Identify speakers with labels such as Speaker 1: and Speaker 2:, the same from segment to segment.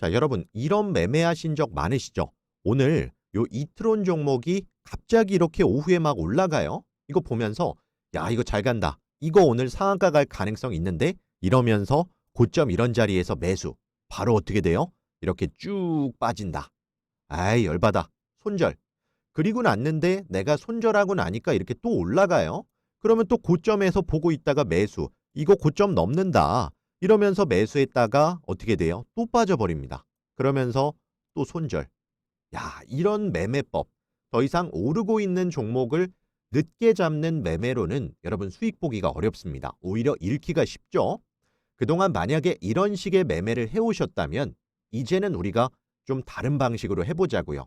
Speaker 1: 자, 여러분, 이런 매매하신 적 많으시죠? 오늘 요 이트론 종목이 갑자기 이렇게 오후에 막 올라가요. 이거 보면서 야, 이거 잘 간다. 이거 오늘 상한가 갈 가능성 있는데 이러면서 고점 이런 자리에서 매수. 바로 어떻게 돼요? 이렇게 쭉 빠진다. 아이, 열받아. 손절. 그리고 났는데 내가 손절하고 나니까 이렇게 또 올라가요. 그러면 또 고점에서 보고 있다가 매수. 이거 고점 넘는다. 이러면서 매수했다가 어떻게 돼요? 또 빠져버립니다. 그러면서 또 손절. 야, 이런 매매법. 더 이상 오르고 있는 종목을 늦게 잡는 매매로는 여러분 수익 보기가 어렵습니다. 오히려 잃기가 쉽죠? 그동안 만약에 이런 식의 매매를 해오셨다면 이제는 우리가 좀 다른 방식으로 해보자고요.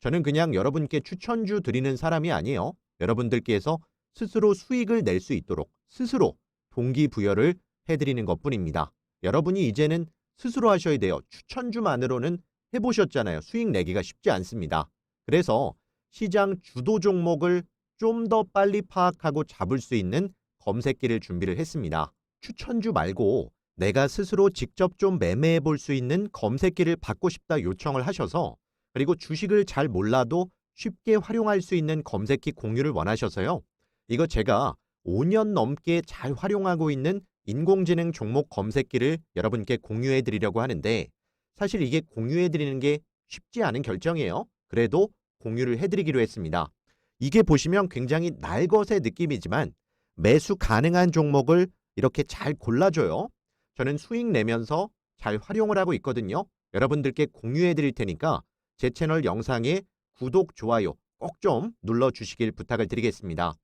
Speaker 1: 저는 그냥 여러분께 추천주 드리는 사람이 아니에요. 여러분들께서 스스로 수익을 낼 수 있도록 스스로 동기부여를 해드리는 것 뿐입니다. 여러분이 이제는 스스로 하셔야 돼요. 추천주만으로는 해보셨잖아요. 수익 내기가 쉽지 않습니다. 그래서 시장 주도 종목을 좀 더 빨리 파악하고 잡을 수 있는 검색기를 준비를 했습니다. 추천주 말고 내가 스스로 직접 좀 매매해 볼 수 있는 검색기를 받고 싶다 요청을 하셔서 그리고 주식을 잘 몰라도 쉽게 활용할 수 있는 검색기 공유를 원하셔서요. 이거 제가 5년 넘게 잘 활용하고 있는 인공지능 종목 검색기를 여러분께 공유해 드리려고 하는데 사실 이게 공유해 드리는 게 쉽지 않은 결정이에요. 그래도 공유를 해 드리기로 했습니다. 이게 보시면 굉장히 날것의 느낌이지만 매수 가능한 종목을 이렇게 잘 골라줘요. 저는 수익 내면서 잘 활용을 하고 있거든요. 여러분들께 공유해 드릴 테니까 제 채널 영상에 구독, 좋아요 꼭 좀 눌러 주시길 부탁을 드리겠습니다.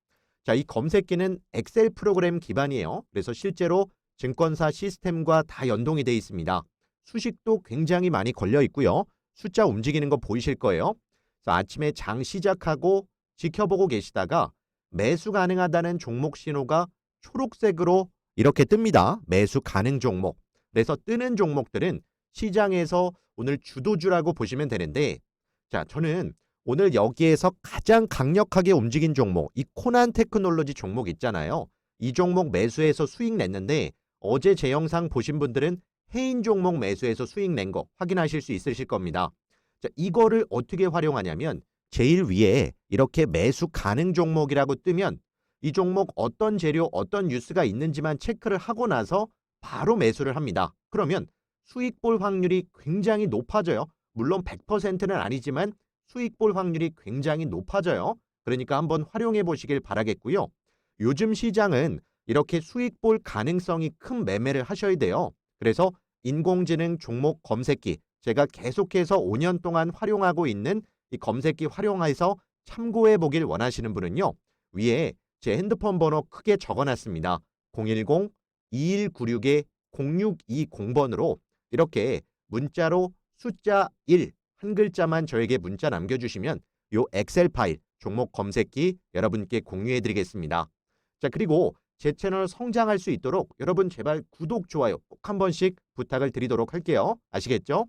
Speaker 1: 자, 이 검색기는 엑셀 프로그램 기반이에요. 그래서 실제로 증권사 시스템과 다 연동이 되어 있습니다. 수식도 굉장히 많이 걸려 있고요. 숫자 움직이는 거 보이실 거예요. 그래서 아침에 장 시작하고 지켜보고 계시다가 매수 가능하다는 종목 신호가 초록색으로 이렇게 뜹니다. 매수 가능 종목. 그래서 뜨는 종목들은 시장에서 오늘 주도주라고 보시면 되는데 자, 저는 오늘 여기에서 가장 강력하게 움직인 종목, 이 코난 테크놀로지 종목 있잖아요. 이 종목 매수해서 수익 냈는데 어제 제 영상 보신 분들은 해인 종목 매수해서 수익 낸 거 확인하실 수 있으실 겁니다. 자, 이거를 어떻게 활용하냐면 제일 위에 이렇게 매수 가능 종목이라고 뜨면 이 종목 어떤 재료, 어떤 뉴스가 있는지만 체크를 하고 나서 바로 매수를 합니다. 그러면 수익 볼 확률이 굉장히 높아져요. 물론 100%는 아니지만 수익 볼 확률이 굉장히 높아져요. 그러니까 한번 활용해 보시길 바라겠고요. 요즘 시장은 이렇게 수익 볼 가능성이 큰 매매를 하셔야 돼요. 그래서 인공지능 종목 검색기 제가 계속해서 5년 동안 활용하고 있는 이 검색기 활용해서 참고해 보길 원하시는 분은요. 위에 제 핸드폰 번호 크게 적어놨습니다. 010-2196-0620번으로 이렇게 문자로 숫자 1 한 글자만 저에게 문자 남겨주시면 요 엑셀 파일 종목 검색기 여러분께 공유해 드리겠습니다. 자 그리고 제 채널 성장할 수 있도록 여러분 제발 구독, 좋아요 꼭 한 번씩 부탁을 드리도록 할게요. 아시겠죠?